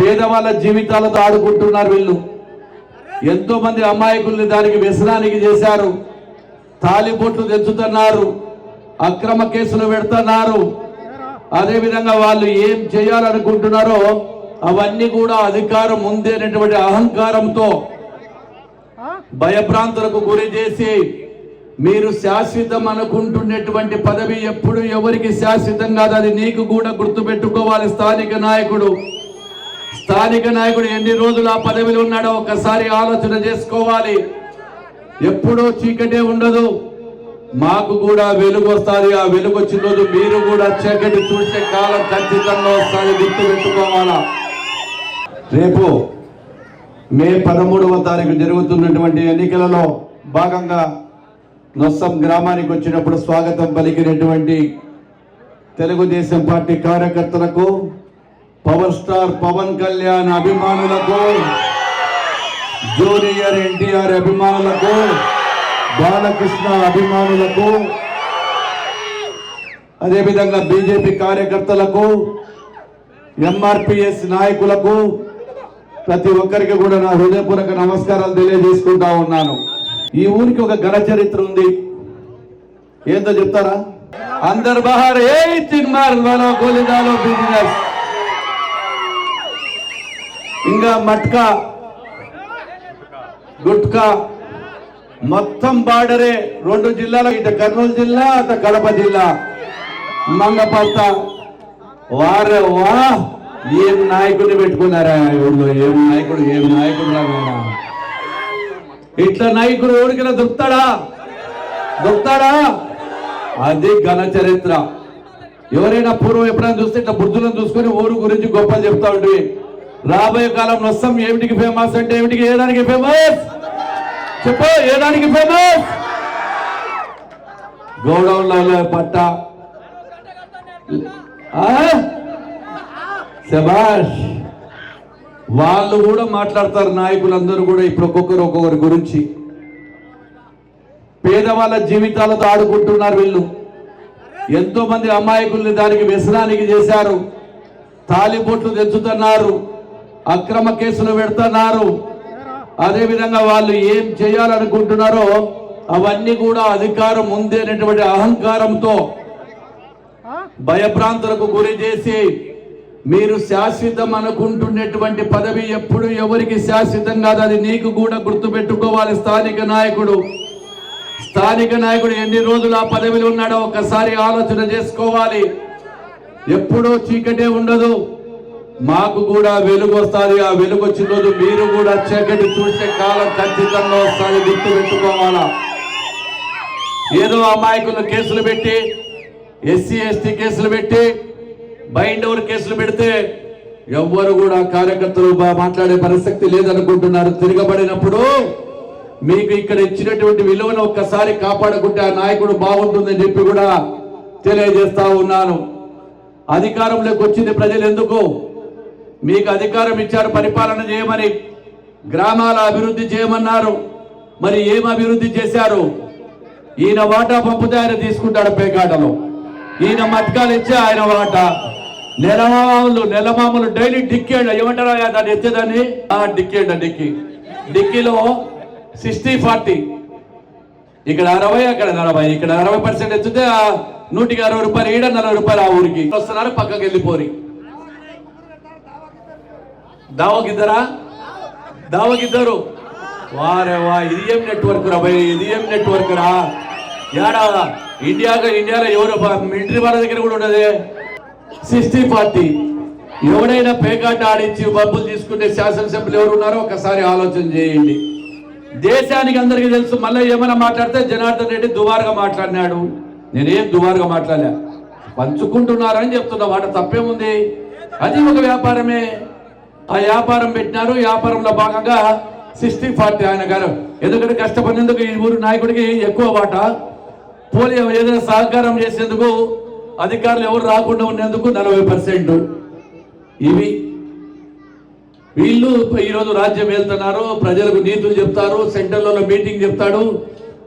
పేదవాళ్ళ జీవితాలతో ఆడుకుంటున్నారు వీళ్ళు. ఎంతో మంది అమాయకుల్ని దానికి వ్యసనానికి చేశారు. తాలిబొట్లు తెచ్చుతున్నారు. అక్రమ కేసులు పెడుతున్నారు. అదేవిధంగా వాళ్ళు ఏం చేయాలనుకుంటున్నారో అవన్నీ కూడా అధికారం ఉంది అనేటువంటి అహంకారంతో భయభ్రాంతులకు గురి చేసి మీరు శాశ్వతం అనుకుంటున్నటువంటి పదవి ఎప్పుడు ఎవరికి శాశ్వతం కాదు అది నీకు కూడా గుర్తుపెట్టుకోవాలి స్థానిక నాయకుడు. స్థానిక నాయకుడు ఎన్ని రోజులు ఆ పదవిలో ఉన్నాడో ఒకసారి ఆలోచన చేసుకోవాలి. ఎప్పుడూ చీకటే ఉండదు. మాకు కూడా వెలుగు వస్తుంది. ఆ వెలుగు వచ్చిన రోజు మీరు కూడా చీకటి చూసే కాలం ఖచ్చితంగా వస్తుంది. గుర్తు పెట్టుకోవాలా? రేపు మే పదమూడవ తారీఖు జరుగుతున్నటువంటి ఎన్నికలలో భాగంగా నొస్సం గ్రామానికి వచ్చినప్పుడు స్వాగతం పలికినటువంటి తెలుగుదేశం పార్టీ కార్యకర్తలకు పవర్ స్టార్ పవన్ కళ్యాణ్ అభిమానులకు జూనియర్ ఎన్టీఆర్ అభిమానులకు బాలకృష్ణ అభిమానులకు అదేవిధంగా బీజేపీ కార్యకర్తలకు ఎంఆర్పిఎస్ నాయకులకు ప్రతి ఒక్కరికి కూడా నా హృదయపూర్వక నమస్కారాలు తెలియజేసుకుంటా ఉన్నాను. ఈ ఊరికి ఒక ఘన చరిత్ర ఉంది. ఏందో చెప్తారా? అందరు బహార్ ఏ తిన్మార్లో గోలిదాలో బిజినెస్ ఇంకా మట్కా గుట్కా మొత్తం బార్డరే రెండు జిల్లాల ఇటు కర్నూలు జిల్లా అటు కడప జిల్లా. మంగపత్త వారే వా ఏం నాయకుడిని పెట్టుకున్నారా ఊళ్ళో ఏం నాయకుడు ఏం నాయకుడు రాకుండా ఇట్లా నాయకుడు ఊరికిలా దొరుకుతాడా దొరుకుతాడా అది ఘన చరిత్ర. ఎవరైనా పూర్వం ఎప్పుడైనా చూస్తే ఇట్లా బుద్ధులను చూసుకొని ఊరు గురించి గొప్ప చెప్తా ఉంటుంది రాబోయే కాలం నొస్సం ఏమిటికి ఫేమస్ అంటే ఏమిటికి? ఏడానికి ఫేమస్ చెప్పు ఏడానికి ఫేమస్ గౌడౌన్లలో పట్ట. ఆ? వాళ్ళు కూడా మాట్లాడతారు నాయకులందరూ కూడా ఇప్పుడు ఒక్కొక్కరు ఒక్కొక్కరి గురించి. పేదవాళ్ళ జీవితాలతో ఆడుకుంటున్నారు వీళ్ళు. ఎంతో మంది అమాయకుల్ని దానికి వ్యసనానికి చేశారు. తాలిబొట్లు తెచ్చుతున్నారు. అక్రమ కేసులు పెడుతున్నారు. అదేవిధంగా వాళ్ళు ఏం చేయాలనుకుంటున్నారో అవన్నీ కూడా అధికారం ఉంది అనేటువంటి అహంకారంతో భయభ్రాంతులకు గురి చేసి మీరు శాశ్వతం అనుకుంటున్నటువంటి పదవి ఎప్పుడు ఎవరికి శాశ్వతం కాదు అది నీకు కూడా గుర్తుపెట్టుకోవాలి. స్థానిక నాయకుడు స్థానిక నాయకుడు ఎన్ని రోజులు ఆ పదవిలో ఉన్నాడో ఒకసారి ఆలోచన చేసుకోవాలి. ఎప్పుడూ చీకటే ఉండదు. మాకు కూడా వెలుగు వస్తుంది. ఆ వెలుగు వచ్చిన రోజు మీరు కూడా చీకటి చూసే కాలం ఖచ్చితంగా వస్తుంది గుర్తు పెట్టుకోవాలా? ఏదో అమాయకులు కేసులు పెట్టి ఎస్సీ ఎస్టీ కేసులు పెట్టి బైండ్ ఓవర్ కేసులు పెడితే ఎవ్వరు కూడా కార్యకర్తలు మాట్లాడే పరిస్థితి లేదనుకుంటున్నారు. తిరగబడినప్పుడు మీకు ఇక్కడ ఇచ్చినటువంటి విలువను ఒక్కసారి కాపాడుకుంటే ఆ నాయకుడు బాగుంటుందని చెప్పి కూడా తెలియజేస్తా ఉన్నాను. అధికారంలోకి వచ్చింది ప్రజలు ఎందుకు? మీకు అధికారం ఇచ్చారు పరిపాలన చేయమని గ్రామాల అభివృద్ధి చేయమన్నారు. మరి ఏం అభివృద్ధి చేశారు? ఈయన వాటా పంపుతే ఆయన తీసుకుంటాడు పేకాటలో. ఈయన మట్కాలు ఇచ్చే ఆయన వాటా. నెలమాములు నెలమాములు డైలీ డిక్కేండ్ ఏమంటారా దాన్ని ఎత్తేదాన్ని? ఆ డిక్కేండ్ డిక్కి. డిక్కీలో సిక్స్టీ ఫార్టీ. ఇక్కడ అరవై అక్కడ నలభై. ఇక్కడ అరవై పర్సెంట్ ఎత్తితే నూటికి అరవై రూపాయలు ఈడ నలభై రూపాయలు ఆ ఊరికి. వస్తున్నారు పక్కకి వెళ్ళిపోరి దావకిద్దరా దావకిద్దరు వారే వా ఇది ఏం నెట్వర్క్ రా భయ్ ఇది ఏం నెట్వర్క్ రా. యాడా? ఇండియాగా ఇండియాలో ఎవరు మిలిటరీ వాళ్ళ దగ్గర కూడా ఉండదు. Sixty party. ఎవడైనా పేకాట ఆడించి బబ్బులు తీసుకుంటే శాసనసభ్యులు ఎవరు ఉన్నారో ఒకసారి ఆలోచన చేయండి. దేశానికి అందరికీ తెలుసు మళ్ళీ ఏమైనా మాట్లాడితే జనార్దన్ రెడ్డి దువారుగా మాట్లాడినాడు. నేనేం దువారుగా మాట్లాడలే. పంచుకుంటున్నారని చెప్తున్నా వాట తప్పేముంది? అది ఒక వ్యాపారమే. ఆ వ్యాపారం పెట్టినారు. వ్యాపారంలో భాగంగా సిక్స్టీ ఫార్టీ ఆయన గారు. ఎందుకంటే కష్టపడినందుకు ఈ ఊరు నాయకుడికి ఎక్కువ బాట పోలియో ఏదైనా సహకారం చేసేందుకు అధికారులు ఎవరు రాకుండా ఉండేందుకు నలభై పర్సెంట్. ఇవి వీళ్ళు ఈరోజు రాజ్యం వెళ్తున్నారు ప్రజలకు నీతులు చెప్తారు. సెంటర్లలో మీటింగ్ చెప్తాడు.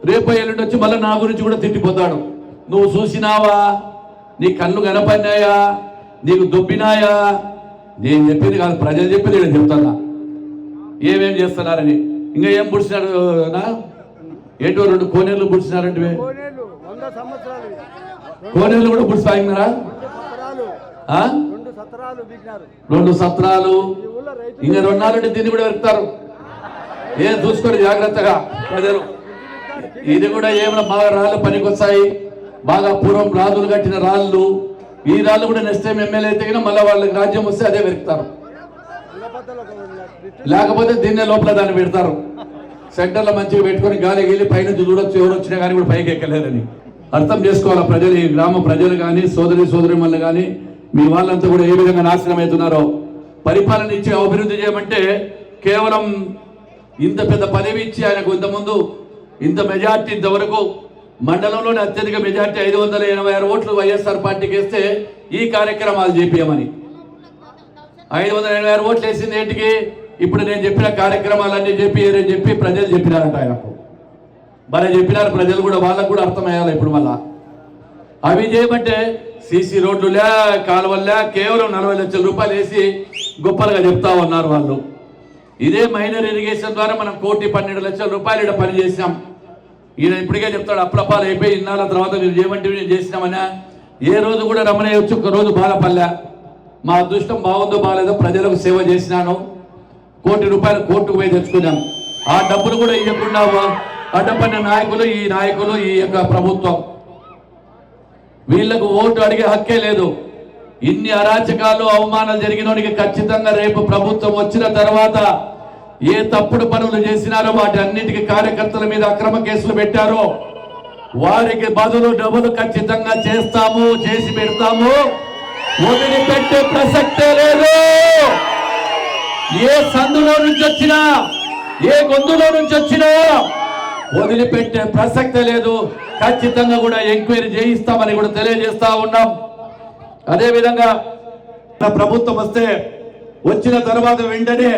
రేపు ఎల్లుండి వచ్చి మళ్ళీ నా గురించి కూడా తిట్టిపోతాడు. నువ్వు చూసినావా? నీ కళ్ళు కనపడినాయా? నీకు దొబ్బినాయా? నేను చెప్పింది కాదు ప్రజలు చెప్పింది నేను చెప్తున్నా. ఏమేం చేస్తున్నారని. ఇంకా ఏం పుడిచినాడు నా? ఏంటో రెండు కోనేళ్ళు పుడిచినారంటే కోనేళ్ళు కూడా పుడిచి తాగినారా రెండు సత్రాలు. ఇంకా రెండు నాలుగు దీన్ని కూడా వెళ్తారు ఏం చూసుకోండి జాగ్రత్తగా ప్రజలు. ఇది కూడా ఏమైనా బాగా రాళ్ళు పనికొస్తాయి? బాగా పూర్వం రాజులు కట్టిన రాళ్ళు ఈ రాళ్ళు కూడా నెక్స్ట్ టైం ఎమ్మెల్యే అయితే కనుక మళ్ళీ వాళ్ళకి రాజ్యం వస్తే అదే వెతుకుతారు. లేకపోతే దీన్నే లోపల దాన్ని పెడతారు. సెంటర్లో మంచిగా పెట్టుకొని గాలి గీలి పైన చూడొచ్చు ఎవరు వచ్చినా కానీ కూడా పైకి ఎక్కలేరని. అర్థం చేసుకోవాలి ప్రజలు ఈ గ్రామ ప్రజలు కానీ సోదరి సోదరి మళ్ళీ కానీ మీ వాళ్ళంతా కూడా ఏ విధంగా నాశనం అవుతున్నారో. పరిపాలన ఇచ్చి అభివృద్ధి చేయమంటే కేవలం ఇంత పెద్ద పదవి ఇచ్చి ఆయనకు ఇంతకుముందు ఇంత మెజార్టీ ఇంతవరకు మండలంలోని అత్యధిక మెజార్టీ ఐదు వందల ఎనభై ఆరు ఓట్లు వైఎస్ఆర్ పార్టీకి వేస్తే ఈ కార్యక్రమాలు చేపియమని. ఐదు వందల ఎనభై ఆరు ఓట్లు వేసింది ఏంటికి? ఇప్పుడు నేను చెప్పిన కార్యక్రమాలన్నీ చెప్పి చెప్పి ప్రజలు చెప్పినారంట ఆయనకు. మరి చెప్పినారు ప్రజలు కూడా వాళ్ళకు కూడా అర్థమయ్యాలి ఇప్పుడు మళ్ళా. అవి చేయమంటే సీసీ రోడ్లు లే కేవలం నలభై లక్షల రూపాయలు వేసి గొప్పలుగా చెప్తా ఉన్నారు వాళ్ళు. ఇదే మైనర్ ఇరిగేషన్ ద్వారా మనం కోటి పన్నెండు లక్షల రూపాయలు ఇక్కడ పని చేసాం ఈయన ఇప్పటికే చెప్తాడు అప్రపాలు అయిపోయి ఇన్నాళ్ళ తర్వాత మీరు ఏమంటే నేను చేసినామన్నా. ఏ రోజు కూడా రమణయ్యొచ్చు ఒక రోజు బాధపడలే. మా అదృష్టం బాగుందో బాగాలేదో ప్రజలకు సేవ చేసినాను. కోటి రూపాయలు కోర్టుకు పోయి తెచ్చుకున్నాం ఆ డబ్బులు కూడా ఇవ్వకుండా అడ్డపడిన నాయకులు ఈ నాయకులు ఈ యొక్క ప్రభుత్వం. వీళ్ళకు ఓటు అడిగే హక్కే లేదు. ఇన్ని అరాచకాలు అవమానాలు జరిగినోనికి ఖచ్చితంగా రేపు ప్రభుత్వం వచ్చిన తర్వాత ఏ తప్పుడు పనులు చేసినారో వాటి అన్నిటికీ కార్యకర్తల మీద అక్రమ కేసులు పెట్టారో వారికి బదులు డబ్బులు ఖచ్చితంగా చేస్తాము చేసి పెడతాము. వదిలిపెట్టే ప్రసక్తే లేదు. ఏ సందులో నుంచి వచ్చినా ఏ గొంతులో నుంచి వచ్చినా వదిలిపెట్టే ప్రసక్తే లేదు. ఖచ్చితంగా కూడా ఎంక్వైరీ చేయిస్తామని కూడా తెలియజేస్తా ఉన్నాం. అదే విధంగా ప్రభుత్వం వస్తే వచ్చిన తర్వాత వెంటనే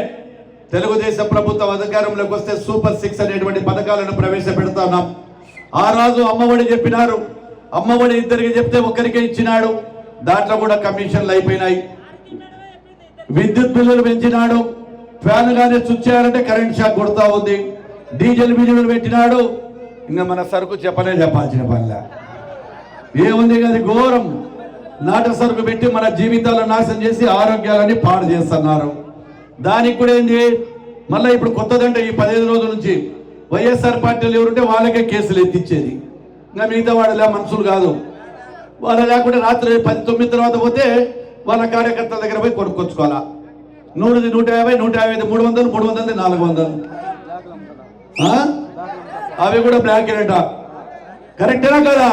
తెలుగుదేశం ప్రభుత్వం అధికారంలోకి వస్తే సూపర్ సిక్స్ అనేటువంటి పథకాలను ప్రవేశపెడతాం ఆ రోజు అమ్మఒడి చెప్పినారు. అమ్మఒడి ఇద్దరికి చెప్తే ఒక్కరికే ఇచ్చినాడు. దాంట్లో కూడా కమిషన్లు అయిపోయినాయి. విద్యుత్ బిల్లులు పెంచినాడు. ఫ్యాన్ గానే స్విచ్ చేయాలంటే కరెంట్ షాక్ కొడుతూ ఉంది. డీజిల్ బిల్లులు పెట్టినాడు. ఇంకా మన సరుకు చెప్పనే చెప్పాల్సిన పనిలా. ఏముంది అది ఘోరం. నాట సరుకు పెట్టి మన జీవితాలను నాశనం చేసి ఆరోగ్యాలని పాడు చేస్తున్నారు. దానికి కూడా ఏంది? మళ్ళీ ఇప్పుడు కొత్తదంటే ఈ పదిహేను రోజుల నుంచి వైఎస్ఆర్ పార్టీలు ఎవరుంటే వాళ్ళకే కేసులు ఎత్తిచ్చేది. ఇంకా మిగతా వాళ్ళలా మనుషులు కాదు. వాళ్ళ లేకుంటే రాత్రి పది తొమ్మిది తర్వాత పోతే వాళ్ళ కార్యకర్తల దగ్గర పోయి కొనుక్కొచ్చుకోవాలా. నూరుది నూట యాభై నూట యాభై ఐదు మూడు వందలు మూడు వందలు నాలుగు వందలు. అవి కూడా బ్లాక్ అంట. కరెక్టేనా కదా?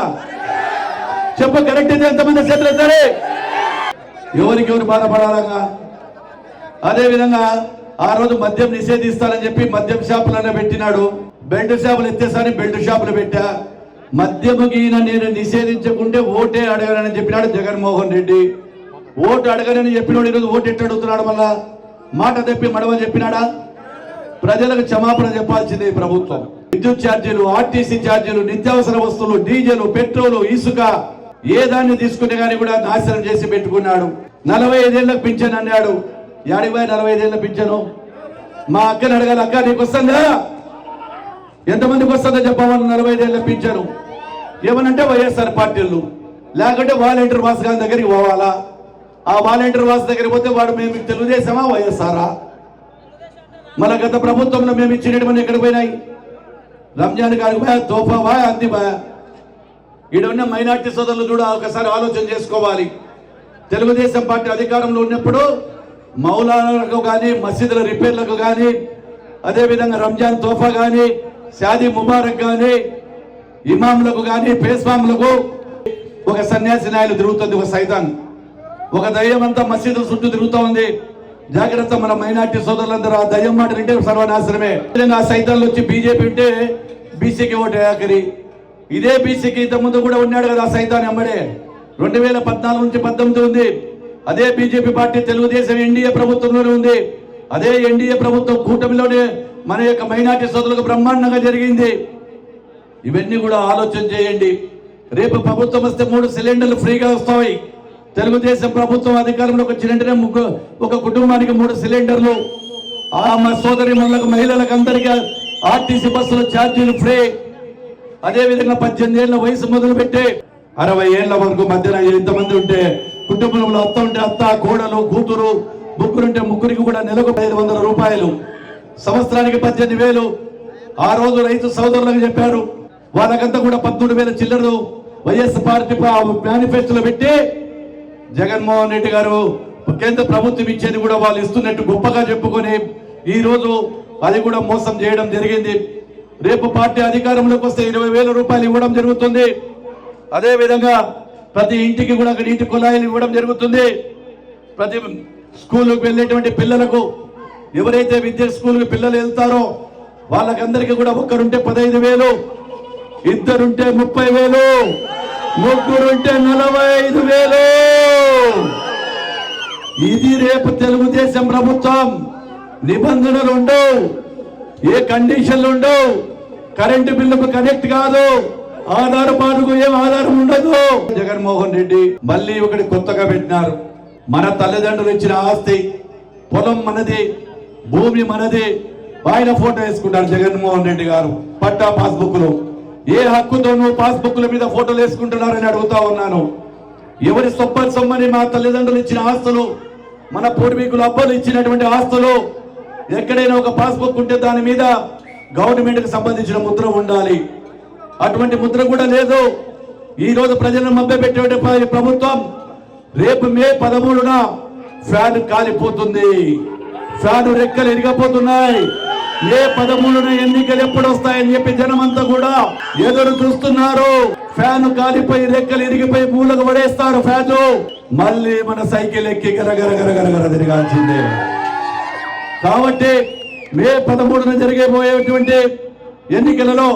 చెప్ప కరెక్ట్ అయితే ఎంతమంది సెటిల్ అవుతారు ఎవరికి ఎవరు బాధపడాలంగా? అదేవిధంగా ఆ రోజు మద్యం నిషేధిస్తానని చెప్పి మద్యం షాపులనే పెట్టినాడు. బెల్ట్ షాపులు ఎత్తేసారి బెల్ట్ షాపులు పెట్టా. మద్యము గీన నేను నిషేధించకుంటే ఓటే అడగనని చెప్పినాడు జగన్మోహన్ రెడ్డి. ఓటు అడగనని చెప్పినాడు ఈరోజు ఓటు ఎట్టు అడుగుతున్నాడు మళ్ళా? మాట తెప్పి మడవ చెప్పినాడా? ప్రజలకు క్షమాపణ చెప్పాల్సిందే ప్రభుత్వం. విద్యుత్ ఛార్జీలు ఆర్టీసీ ఛార్జీలు నిత్యావసర వస్తువులు డీజిల్ పెట్రోల్ ఇసుక ఏ దాన్ని తీసుకునే కానీ కూడా నాశనం చేసి పెట్టుకున్నాడు. నలభై ఐదేళ్ళకు పింఛన్ అన్నాడు. యాడికి పోయి నలభై ఐదేళ్ళ పింఛను? మా అక్కని అడగాలి అక్క నీకు వస్తుందా? ఎంతమందికి వస్తుందో చెప్పమని నలభై ఐదేళ్ళ పింఛను. ఏమనంటే వైఎస్ఆర్ పార్టీలు. లేకుంటే వాలంటీర్ వాస్ గారి దగ్గరికి పోవాలా? ఆ వాలంటీర్ వాస్ దగ్గరికి పోతే వాడు మేము తెలుగుదేశమా వైఎస్ఆరా? మన గత ప్రభుత్వంలో మేము ఇచ్చినటువంటి ఎక్కడ పోయినాయి? రంజాన్ గారికి పోయా తోఫావా అంది మైనార్టీ సోదరులు కూడా ఒకసారి ఆలోచన చేసుకోవాలి. తెలుగుదేశం పార్టీ అధికారంలో ఉన్నప్పుడు మౌలాలకు కానీ మసీదుల రిపేర్లకు కానీ అదేవిధంగా రంజాన్ తోఫా కానీ షాదీ ముబారక్ కానీ ఇమాములకు కానీ పేస్వాములకు ఒక సన్యాసి నాయలు తిరుగుతుంది ఒక సైతాన్. ఒక దయ్యం అంతా మసీదు చుట్టూ తిరుగుతూ ఉంది. జాగ్రత్త మన మైనార్టీ సోదరులందరూ ఆ దయ్యం మాట వింటే సర్వనాశనమే. విధంగా ఆ సైతాన్లు వచ్చి బీజేపీ ఉంటే బీసీకి ఓటు ఆఖరి. ఇదే బీసీకి ఇంతకుముందు కూడా ఉన్నాడు కదా ఆ సైతాన్ అమ్మడే. రెండు వేల పద్నాలుగు నుంచి పంతొమ్మిది ఉంది. అదే బీజేపీ పార్టీ తెలుగుదేశం ఎన్డీఏ ప్రభుత్వంలోనే ఉంది. అదే ఎన్డీఏ ప్రభుత్వం కూటమిలోనే మన యొక్క మైనార్టీ సోదరులకు బ్రహ్మాండంగా జరిగింది. ఇవన్నీ కూడా ఆలోచన చేయండి. రేపు ప్రభుత్వం వస్తే మూడు సిలిండర్లు ఫ్రీగా వస్తాయి. తెలుగుదేశం ప్రభుత్వం అధికారంలోకి వచ్చిన సిలిండర్ ముగ్గురు ఒక కుటుంబానికి మూడు సిలిండర్లు. ఆ సోదరి మనులకు మహిళలకు అందరికీ ఆర్టీసీ బస్సుల ఛార్జీలు ఫ్రీ. అదేవిధంగా పద్దెనిమిది ఏళ్ళ వయసు మొదలు పెట్టి అరవై ఏళ్ళ వరకు మధ్యన ఎంతమంది ఉంటే కుటుంబంలో అత్త ఉంటే అత్త కోడలు కూతురు ముగ్గురుంటే ముగ్గురికి కూడా నెలకు ఐదు వందల రూపాయలు. సంవత్సరానికి పద్దెనిమిది వేలు. ఆ రోజు రైతు సోదరులకు చెప్పారు వాళ్ళకంతా కూడా పద్మూడు వేల చిల్లరు వైఎస్ పార్టీ మేనిఫెస్టోలో పెట్టి జగన్మోహన్ రెడ్డి గారు కేంద్ర ప్రభుత్వం ఇచ్చేది కూడా వాళ్ళు ఇస్తున్నట్టు గొప్పగా చెప్పుకొని ఈ రోజు అది కూడా మోసం చేయడం జరిగింది. రేపు పార్టీ అధికారంలోకి వస్తే ఇరవై వేల రూపాయలు ఇవ్వడం జరుగుతుంది. అదే విధంగా ప్రతి ఇంటికి కూడా ఒక నీటి కుళాయిలు ఇవ్వడం జరుగుతుంది. ప్రతి స్కూల్కి వెళ్ళేటువంటి పిల్లలకు ఎవరైతే విద్య స్కూల్కి పిల్లలు వెళ్తారో వాళ్ళకందరికీ కూడా ఒక్కరుంటే పదహైదు వేలు ఇద్దరుంటే ముప్పై వేలు ముగ్గురుంటే నలభై ఐదు వేలు. ఇది రేపు తెలుగుదేశం ప్రభుత్వం. నిబంధనలు ఉండవు. ఏ కండిషన్లు ఉండవు. కరెంటు బిల్లుకు కనెక్ట్ కాదు. ఆధారపాటుకు ఏం ఆధారం ఉండదు. జగన్మోహన్ రెడ్డి మళ్ళీ ఒకటి కొత్తగా పెట్టినారు. మన తల్లిదండ్రులు ఇచ్చిన ఆస్తి పొలం మనది భూమి మనది ఆయన ఫోటో వేసుకుంటారు జగన్మోహన్ రెడ్డి గారు పట్టా పాస్బుక్లు. ఏ హక్కుతో నువ్వు పాస్బుక్ల మీద ఫోటోలు వేసుకుంటున్నారని అడుగుతా ఉన్నాను. ఎవరి సొప్ప సొమ్మని మా తల్లిదండ్రులు ఇచ్చిన ఆస్తులు మన పూర్వీకులు అబ్బలు ఇచ్చినటువంటి ఆస్తులు ఎక్కడైనా ఒక పాస్బుక్ ఉంటే దాని మీద గవర్నమెంట్కి సంబంధించిన ముద్ర ఉండాలి. అటువంటి ముద్ర కూడా లేదు. ఈ రోజు ప్రజలను మభ్య పెట్టే ప్రభుత్వం రేపు మే పదమూడున ఫ్యాన్ కాలిపోతుంది. ఫ్యాన్ రెక్కలు ఎరిగిపోతున్నాయి మే పదమూడున ఎన్నికలు ఎప్పుడు వస్తాయని చెప్పి జనమంతా కూడా ఎదురు చూస్తున్నారు. ఫ్యాన్ కాలిపోయి రెక్కలు ఇరిగిపోయి మూలకు పడేస్తారు ఫ్యాన్. మళ్ళీ మన సైకిల్ ఎక్కి గరగరగరగరగర తిరగాల్సిందే. కాబట్టి మే పదమూడున జరిగేపోయేటువంటి ఎన్నికలలో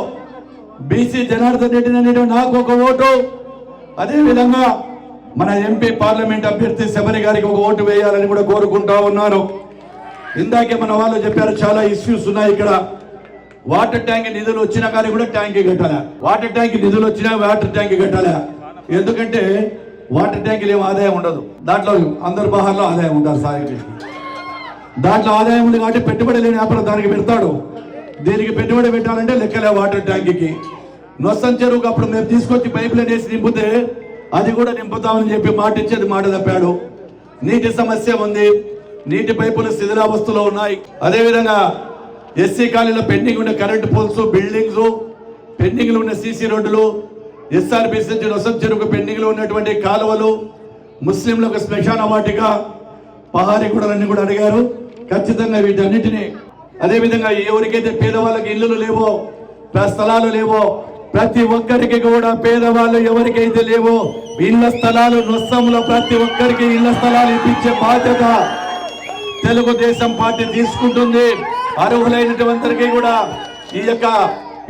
బీసీ జనార్దన్ రెడ్డి అనేటువంటి నాకు ఒక ఓటు. అదేవిధంగా మన ఎంపీ పార్లమెంట్ అభ్యర్థి శబరి గారికి ఒక ఓటు వేయాలని కూడా కోరుకుంటా ఉన్నాను. ఇందాకే మన వాళ్ళు చెప్పారు చాలా ఇష్యూస్ ఉన్నాయి ఇక్కడ. వాటర్ ట్యాంక్ నిధులు వచ్చినా కానీ కూడా ట్యాంక్ కట్టాలా? వాటర్ ట్యాంక్ నిధులు వచ్చినా వాటర్ ట్యాంక్ కట్టాలా? ఎందుకంటే వాటర్ ట్యాంక్ ఏం ఆదాయం ఉండదు. దాంట్లో అందరు బహార్లో ఆదాయం ఉండాలి సాగుకి దాంట్లో ఆదాయం ఉంది కాబట్టి పెట్టుబడి లేని వ్యాపారం దానికి పెడతాడు. దీనికి పెట్టుబడి పెట్టాలంటే లెక్కలే వాటర్ ట్యాంక్కి నొస్సం చెరువుకు అప్పుడు మేము తీసుకొచ్చి పైప్ లైన్ వేసి నింపితే అది కూడా నింపుతామని చెప్పి మాట ఇచ్చేది మాట తప్పాడు. నీటి సమస్య ఉంది. నీటి పైపులు శిథిలావస్థలో ఉన్నాయి. అదేవిధంగా ఎస్సీ కాలనీలో పెండింగ్ ఉన్న కరెంటు పోల్స్ బిల్డింగ్స్ పెండింగ్లు ఉన్న సీసీ రోడ్డులు ఎస్ఆర్బిసి నుంచి నొసం చెరువుకు పెండింగ్లో ఉన్నటువంటి కాలువలు ముస్లింలకు శ్మశాన వాటిక పహారీ గూడలన్నీ కూడా అడిగారు. ఖచ్చితంగా వీటన్నిటిని అదేవిధంగా ఎవరికైతే పేదవాళ్ళకి ఇల్లులు లేవో స్థలాలు లేవో ప్రతి ఒక్కరికి కూడా పేదవాళ్ళు ఎవరికైతే లేవో ఇళ్ళ స్థలాలు నొస్సంలో ప్రతి ఒక్కరికి ఇళ్ళ స్థలాలు ఇప్పించే బాధ్యత తెలుగుదేశం పార్టీ తీసుకుంటుంది. అర్హులైనటువంటి కూడా ఈ యొక్క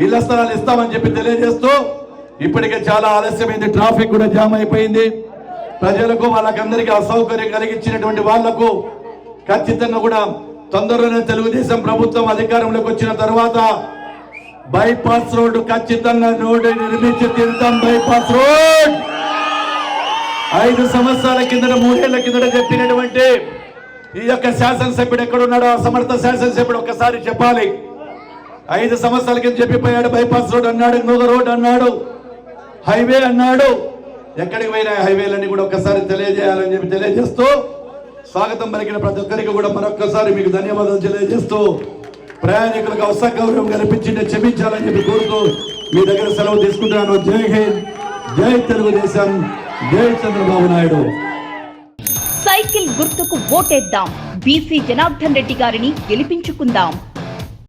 ఇళ్ళ స్థలాలు ఇస్తామని చెప్పి తెలియజేస్తూ ఇప్పటికే చాలా ఆలస్యమైంది ట్రాఫిక్ కూడా జామ్ అయిపోయింది. ప్రజలకు వాళ్ళకందరికీ అసౌకర్యం కలిగించినటువంటి వాళ్ళకు ఖచ్చితంగా కూడా తొందరలోనే తెలుగుదేశం ప్రభుత్వం అధికారంలోకి వచ్చిన తర్వాత బైపాస్ రోడ్డు ఖచ్చితంగా రోడ్డు నిర్మించి తీరుతాం. Bypass road! ఐదు సంవత్సరాల కిందట మూడేళ్ళ కిందట చెప్పినటువంటి ఈ యొక్క శాసనసభ్యుడు ఎక్కడున్నాడో సమర్థ శాసనసభ్యుడు ఒక్కసారి చెప్పాలి. ఐదు సంవత్సరాల కింద చెప్పిపోయాడు బైపాస్ రోడ్ అన్నాడు ఇంకొక రోడ్ అన్నాడు హైవే అన్నాడు. ఎక్కడికి పోయినా హైవేలన్నీ కూడా ఒక్కసారి తెలియజేయాలని చెప్పి తెలియజేస్తూ స్వాగతం పలికిన ప్రతి ఒక్కరికి కూడా మరొక్కసారి మీకు ధన్యవాదాలు తెలియజేస్తూ ప్రయాణికులకు అవసరగౌరవం కల్పించింది క్షమించాలని చెప్పి కోరుతూ మీ దగ్గర సెలవు తీసుకుంటున్నాను. జై హింద్ జై తెలుగుదేశం జై చంద్రబాబు నాయుడు. సైకిల్ గుర్తుకు ఓటేద్దాం. బీసీ జనార్దన్ రెడ్డి గారిని గెలిపించుకుందాం.